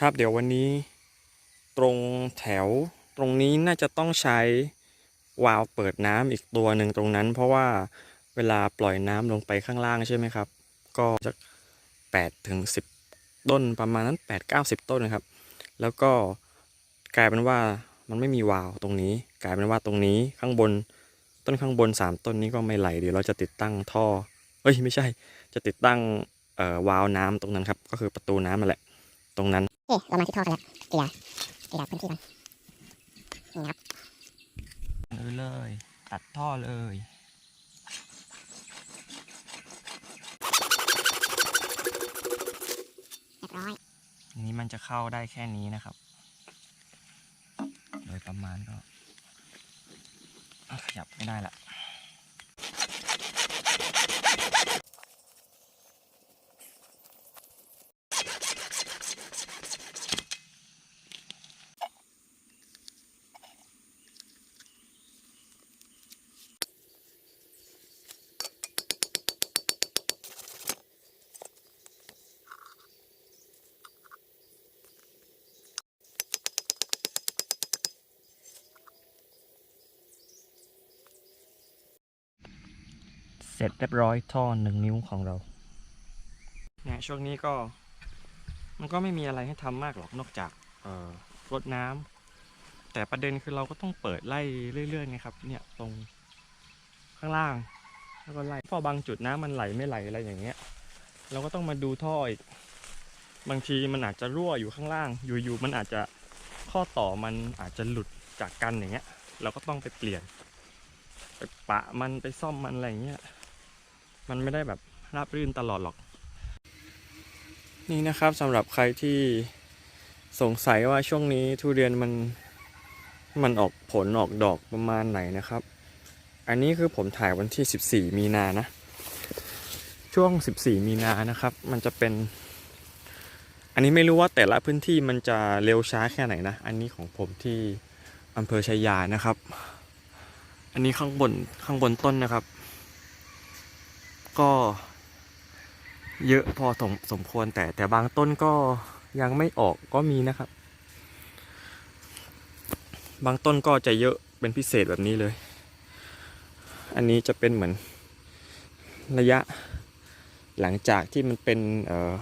ครับเดี๋ยววันนี้ตรงแถวตรงนี้น่าจะต้องใช้วาล์วเปิดน้ำอีกตัวหนึ่งตรงนั้น เพราะว่าเวลาปล่อยน้ำลงไปข้างล่างใช่ไหมครับ ก็จะ8ถึง10 ต้นประมาณนั้น 8 9 0 ต้นนะครับ แล้วก็กลายเป็นว่ามันไม่มีวาล์วตรงนี้ กลายเป็นว่าตรงนี้ข้างบนต้นข้างบน 3 ต้นนี้ก็ไม่ไหลเดี๋ยวเราจะติดตั้งท่อเอ้ยไม่ใช่จะติดตั้งวาล์วน้ำตรงนั้นครับ ก็คือประตูน้ำนั่นแหละ ตรงนั้นโอเคเรามาที่ท่อกันแล้วเกลี่ยเกลี่ยพื้นที่กันนี่นะครับเลยตัดท่อเลยเรียบร้อยอันนี้มันจะเข้าได้แค่นี้นะครับ โดยประมาณก็อะขยับไม่ได้ละ เสร็จเรียบร้อยท่อหนึ่งนิ้วของเราเนี่ยช่วงนี้ก็มันก็ไม่มีอะไรให้ทำมากหรอกนอกจากเอ่อรดน้ำแต่ประเด็นคือเราก็ต้องเปิดไล่เรื่อยๆไงครับ เนี่ยตรงข้างล่าง แล้วก็ไล่พอบางจุดน้ำมันไหลไม่ไหลอะไรอย่างเงี้ย เราก็ต้องมาดูท่ออีก บางทีมันอาจจะรั่วอยู่ข้างล่าง อยู่ๆมันอาจจะข้อต่อมันอาจจะหลุดจากกันอย่างเงี้ย เราก็ต้องไปเปลี่ยนไปปะมันไปซ่อมมันอะไรเงี้ย มันไม่ได้แบบราบรื่นตลอดหรอก นี่นะครับสำหรับใครที่สงสัยว่าช่วงนี้ทุเรียนมันมันออกผลออกดอกประมาณไหนนะครับ อันนี้คือผมถ่ายวันที่ 14 มีนานะ ช่วง 14 มีนานะครับ มันจะเป็น อันนี้ไม่รู้ว่าแต่ละพื้นที่มันจะเร็วช้าแค่ไหนนะ อันนี้ของผมที่อำเภอชัยยานะครับ อันนี้ข้างบนข้างบนต้นนะครับ ก็เยอะพอสมสมควรแต่แต่บางต้นก็ยังไม่ออกก็มีนะครับ บางต้นก็จะเยอะเป็นพิเศษแบบนี้เลย อันนี้จะเป็นเหมือนระยะหลังจากที่มันเป็นเอ่อ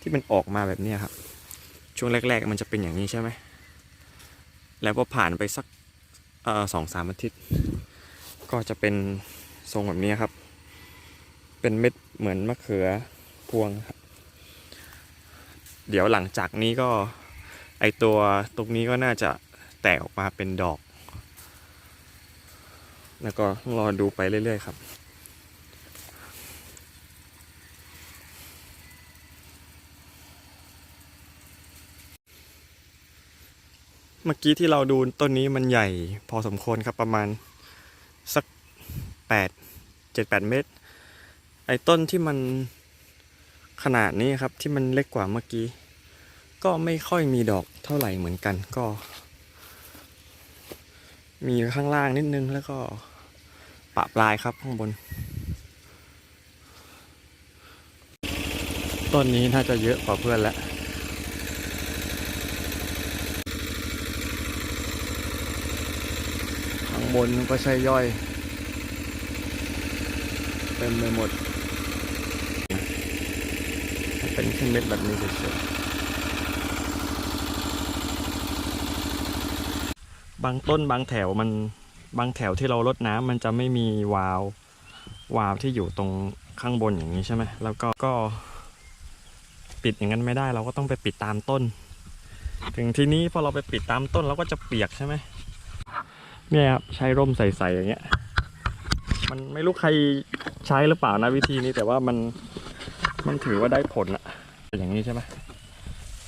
ที่มันออกมาแบบนี้ครับ ช่วงแรก ๆ มันจะเป็นอย่างนี้ใช่ไหมแล้วพอผ่านไปสักสองสามอาทิตย์ ก็จะเป็นทรงแบบนี้ครับ เป็นเม็ดเหมือนมะเขือพวงครับเดี๋ยวหลังจากนี้ก็ไอตัวตรงนี้ก็น่าจะแตกออกมาเป็นดอก แล้วก็รอดูไปเรื่อยๆครับเมื่อกี้ที่เราดูต้นนี้มันใหญ่พอสมควรครับประมาณสักแปดเจ็ดแปดเมตร ไอ้ต้นที่มันขนาดนี้ครับที่มันเล็กกว่าเมื่อกี้ ก็ไม่ค่อยมีดอกเท่าไหร่เหมือนกันก็ มีข้างล่างนิดนึงแล้วก็ปะปลายครับข้างบน ต้นนี้น่าจะเยอะกว่าเพื่อนแล้วข้างบนก็ใช่ย่อย ต็มไปหมด เป็นแค่เม็ดแบบนี้เฉยๆบางต้นบางแถวมันบางแถวที่เราลดน้ำมันจะไม่มีวาล์ววาล์วที่อยู่ตรงข้างบนอย่างนี้ใช่ไหมแล้วก็ก็ ปิดอย่างนั้นไม่ได้ เราก็ต้องไปปิดตามต้น ถึงทีนี้พอเราไปปิดตามต้นเราก็จะเปียกใช่ไหมเนี่ยครับใช้ร่มใส่ๆอย่างเงี้ย มันไม่รู้ใคร ใช้หรือเปล่านะวิธีนี้แต่ว่ามันมันถือว่าได้ผลอะอย่างนี้ใช่ไหม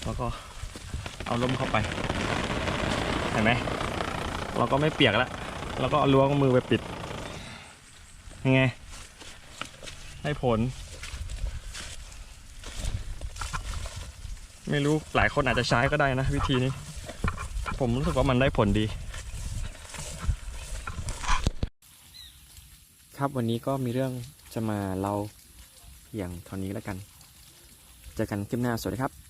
แล้วก็เอาร่มเข้าไป เห็นไหมเราก็ไม่เปียกแล้วเราก็เอาล้วงมือไปปิดยังไงได้ผล ไม่รู้หลายคนอาจจะใช้ก็ได้นะวิธีนี้ ผมรู้สึกว่ามันได้ผลดี ครับวันนี้ก็มีเรื่องจะมาเล่าอย่างเท่านี้แล้วกัน เจอกันคลิปหน้าสวัสดีครับ